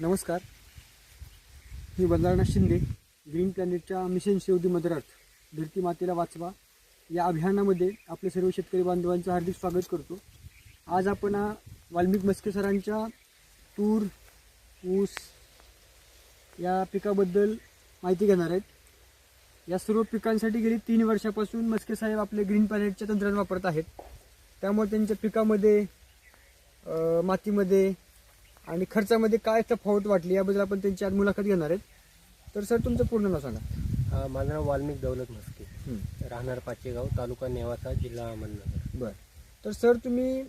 नमस्कार. मी बंधारणा शिंदे ग्रीन प्लॅनेटच्या मिशन शेवटी मदरात धरती मातेला वाचवा या अभियानामध्ये आपले सर्व शेतकरी बांधवांचं हार्दिक स्वागत करतो. आज आपण वाल्मिक मस्के सरांच्या तूर ऊस या पिकाबद्दल माहिती घेणार आहेत. या सर्व पिकांसाठी गेली तीन वर्षापासून मस्के साहेब आपले ग्रीन प्लॅनेटच्या तंत्रज्ञान वापरत आहेत. त्यामुळे त्यांच्या पिकामध्ये मातीमध्ये आणि खर्चामध्ये काय तफावत वाटली याबद्दल आपण त्यांची आज मुलाखत घेणार आहेत. तर सर तुमचं पूर्ण नाव सांगा. माझं नाव वाल्मिक दौलत मस्के राहणार पाचेगाव तालुका नेवासा जिल्हा अहमदनगर. बरं. तर सर तुम्ही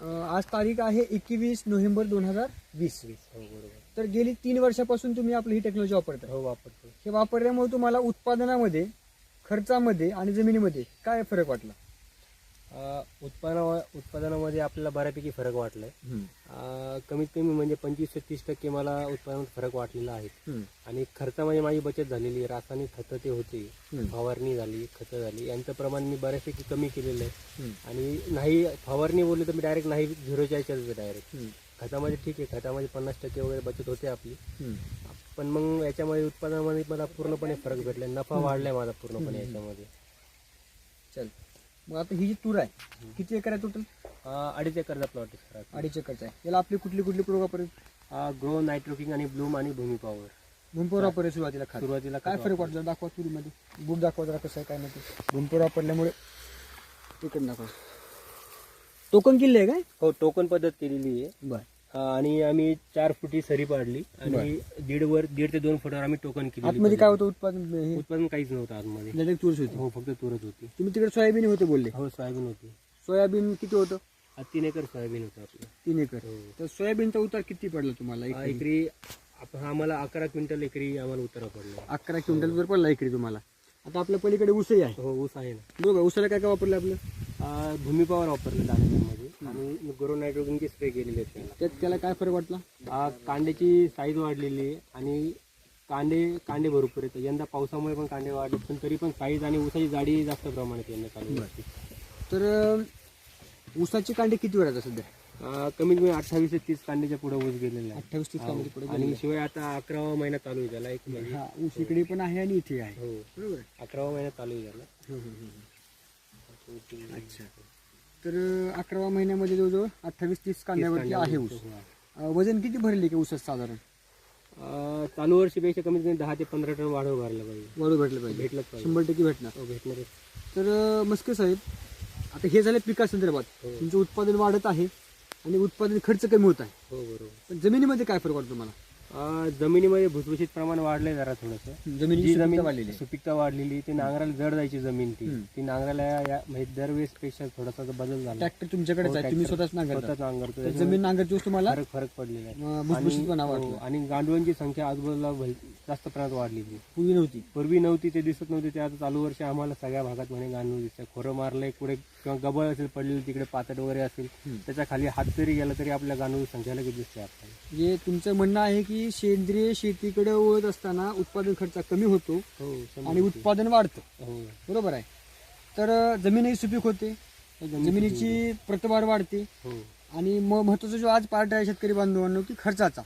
आज तारीख आहे एकवीस नोव्हेंबर दोन हजार वीस. वीस हो बरोबर. तर गेली तीन वर्षापासून तुम्ही आपली ही टेक्नॉलॉजी वापरता हो वापरतो हे वापरल्यामुळे तुम्हाला उत्पादनामध्ये खर्चामध्ये आणि जमिनीमध्ये काय फरक वाटला? अ, उत्पादना उत्पादनामध्ये आपल्याला बऱ्यापैकी फरक वाटलाय. कमीत कमी म्हणजे पंचवीस ते तीस टक्के मला उत्पादनात फरक वाटलेला आहे. आणि खर्चामध्ये माझी बचत झालेली आहे. रासायनिक खतं ते होते. फवारणी झाली खतं झाली. यांचं प्रमाण मी बऱ्यापैकी कमी केलेलं आहे. आणि नाही फवारणी बोलली तर मी डायरेक्ट नाही झिरोच्या याच्यात डायरेक्ट खतामध्ये ठीक आहे. खतामध्ये पन्नास टक्के वगैरे बचत होते आपली. पण मग याच्यामध्ये उत्पादनामध्ये मला पूर्णपणे फरक भेटला नफा वाढलाय माझा पूर्णपणे याच्यामध्ये. चल. मग आता ही जी तूर आहे किती एकर आहे टोटल अडीच एकरचा प्लॉट आहे सर अडीच एकरचा आहे. याला आपली कुठली कुठली प्रोग वापर ग्रो नायट्रोकिंग आणि ब्लूम आणि भूमी पॉवर भूमपोर वापरले सुरुवातीला खात सुरुवातीला काय खत फरक वाटला? दाखवा तुरीमध्ये. बूट दाखवा जरा कसं आहे काय नाही ते. भूमपोर वापरल्यामुळे तिकडे दाखवा. टोकन किल्ले आहे काय? हो टोकन पद्धत केलेली आहे. बर. आणि आम्ही चार फुटी सरी पाडली आणि दीड वर दीड ते दोन फुटावर आम्ही टोकन केली आतमध्ये काय होतं उत्पादन? हे उत्पादन काहीच नव्हतं आतमध्ये. तूरच होती. हो फक्त तुरत होती. तुम्ही तिकडे सोयाबीन होते बोलले. हो सोयाबीन होती. सोयाबीन किती होतं? तीन एकर सोयाबीन होतं आपलं. तीन एकर. हो. तर सोयाबीनचा उतार किती पडला तुम्हाला हा, एकरी? आम्हाला अकरा क्विंटल एकरी आम्हाला उतारा पडला. अकरा क्विंटल वर पडला एकरी तुम्हाला. आता आपल्या पलीकडे ऊसही आहे. हो ऊस आहे ना. बरोबर ऊसाला काय काय वापरलं आपलं अं, भूमी पॉवर वापरले दाण्यामध्ये. आणि ग्रो नायट्रोजनचे स्प्रे केलेले आहेत त्याला त्यात त्याला काय फरक वाटला? आ, कांद्याची साईज वाढलेली आहे आणि कांदे कांदे भरपूर आहेत. यंदा पावसामुळे पण कांदे वाढले पण तरी पण साईज आणि ऊसाची जाडी जास्त प्रमाणात यंदा चालू आहे. तर अं, ऊसाची कांडे किती वेळ आता सध्या? आ, कमीत कमी अठ्ठावीस ते तीस कांद्याच्या पुढे ऊस गेलेला आहे. अठ्ठावीस तीस कांदे पुढे आणि शिवाय आता अकरावा महिना चालू आहे त्याला एक हा ऊस इकडे पण आहे आणि इथे आहे. हो. बरोबर अकरावा महिना चालू आहे त्याला. अच्छा. तर अं, अकराव्या महिन्यामध्ये जवळजवळ अठ्ठावीस तीस कांद्यावरती आहे ऊस. अं, वजन किती भरले की ऊसात साधारण? चालू वर्षीपेक्षा कमीत कमी दहा ते पंधरा टन वाढव भरला पाहिजे. वाढू भेटलं पाहिजे. भेटलंच पाहिजे. शंभर टक्के भेटणार. हो भेटणारच. तर अं, मस्के साहेब आता हे झालं पिकासंदर्भात. हो. तुमचं उत्पादन वाढत आहे आणि उत्पादन खर्च कमी होत आहे. हो बरोबर. पण जमिनीमध्ये काय फरक वाटतो तुम्हाला? जमिनीमध्ये भुसभुशीत प्रमाण वाढलंय जरा थोडंसं. जमिनीची जी सुपीकता जमीन वाढलेली. सुपीकता वाढलेली ती नांगराला जड जायची जमीन ती. ती नांगराला या- म्हणजे दरवेळेस पेक्षा थोडासा बदल झाला. ट्रॅक्टर तुमच्याकडेच आहे तुम्ही स्वतःच नांगरता. स्वतःच नांगरतो तर जमीन नांगरची वस्तू तुम्हाला? फरक फरक पडलेला आहे. अं, भुसभुशीतपणा आणि- वाटला हो, आणि गांडवांची संख्या आजूबाजूला भल- जास्त प्रमाणात वाढलेली पूर्वी नव्हती. पूर्वी नव्हती ते दिसत नव्हते ते आता चालू वर्षी आम्हाला सगळ्या भागात म्हणे गांडूळ दिसतं खोरं मारलंय कुठे किंवा गबळ असेल पडलेली तिकडे पातळ वगैरे असेल. त्याच्याखाली हात जरी गेला तरी आपल्या गांडूळ संख्या लगेच दिसते आपल्याला? म्हणजे तुमचं म्हणणं आहे की सेंद्रिय शेतीकडे वळत असताना उत्पादन खर्च कमी होतो हो आणि उत्पादन वाढतं. हो. बरोबर आहे. तर जमीनही सुपीक होते. जमिनीची प्रतवाढ वाढते. हो. आणि महत्त्वाचा जो आज पार्ट आहे शेतकरी बांधवांनो की खर्चाचा.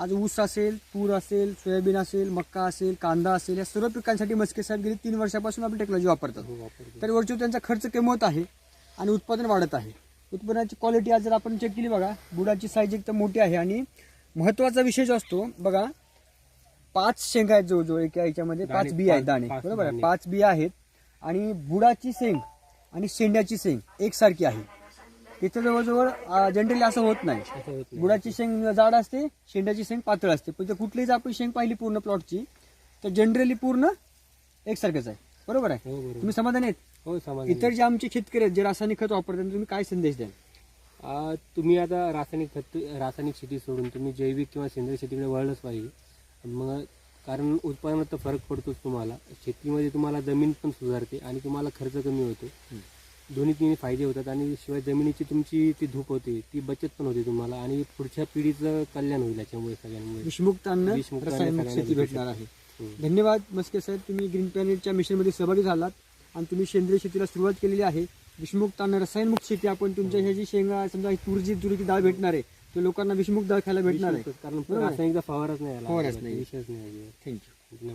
आज ऊस असेल तूर असेल सोयाबीन असेल मक्का असेल कांदा असेल या सर्व पिकांसाठी मस्के साहेब गेली तीन वर्षापासून आपली टेक्नॉलॉजी वापरतात. हो वापरतो. तर वरची त्यांचा खर्च कमी होत आहे आणि उत्पादन वाढत आहे. उत्पन्नाची क्वालिटी आज जर आपण चेक केली बघा बुडाची साईज एकदम मोठी आहे आणि महत्त्वाचा विषय जो असतो बघा पाच शेंगा आहेत जवळजवळ एका याच्यामध्ये पाच बिया आहेत दाणे बरोबर. पाच बिया आहेत आणि बुडाची शेंग आणि शेंड्याची शेंग एकसारखी आहे. तिथं जवळजवळ जनरली असं होत नाही. बुडाची शेंग जाड असते शेंड्याची शेंग पातळ असते. पण जर कुठलीच आपण शेंग पाहिली पूर्ण प्लॉटची तर जनरली पूर्ण एकसारखंच आहे. बरोबर आहे? हो तुम्ही समाधान आहेत? हो इतर जे आमचे शेतकरी आहेत जे रासायनिक खत वापरतात तुम्ही काय संदेश द्याल? तुम्ही आता रासायनिक खत रासायनिक शेती सोडून तुम्ही जैविक किंवा सेंद्रिय शेतीकडे वळलंच पाहिजे. मग कारण उत्पादनात तर फरक पडतोच तुम्हाला. शेतीमध्ये तुम्हाला जमीन पण सुधारते आणि तुम्हाला खर्च कमी होतो. दोन्ही तिन्ही फायदे होतात आणि शिवाय जमिनीची तुमची ती धूप होते ती बचत पण होते तुम्हाला आणि पुढच्या पिढीचं कल्याण होईल याच्यामुळे सगळ्यांमुळे. विषमुक्त अन्न विषमुक्त अन्न रासायनिक सगळ्यांना शेती भेटू भेटणार आहे. धन्यवाद मस्के साहेब तुम्ही ग्रीन प्लॅनेटच्या मिशनमध्ये सहभागी झालात आणि तुम्ही सेंद्रिय शेतीला सुरुवात केलेली आहे. विषमुक्त अन्न रसायनमुक्त शेती आपण तुमच्या ह्या जी शेंगा समजा ही तूर जी तुरीची डाळ भेटणार आहे तो लोकांना विषमुक्त खायला भेटणार आहे. कारण. रासायनिकचा फवारच नाही आला फवाराच नाही. विषयच नाही थँक्यू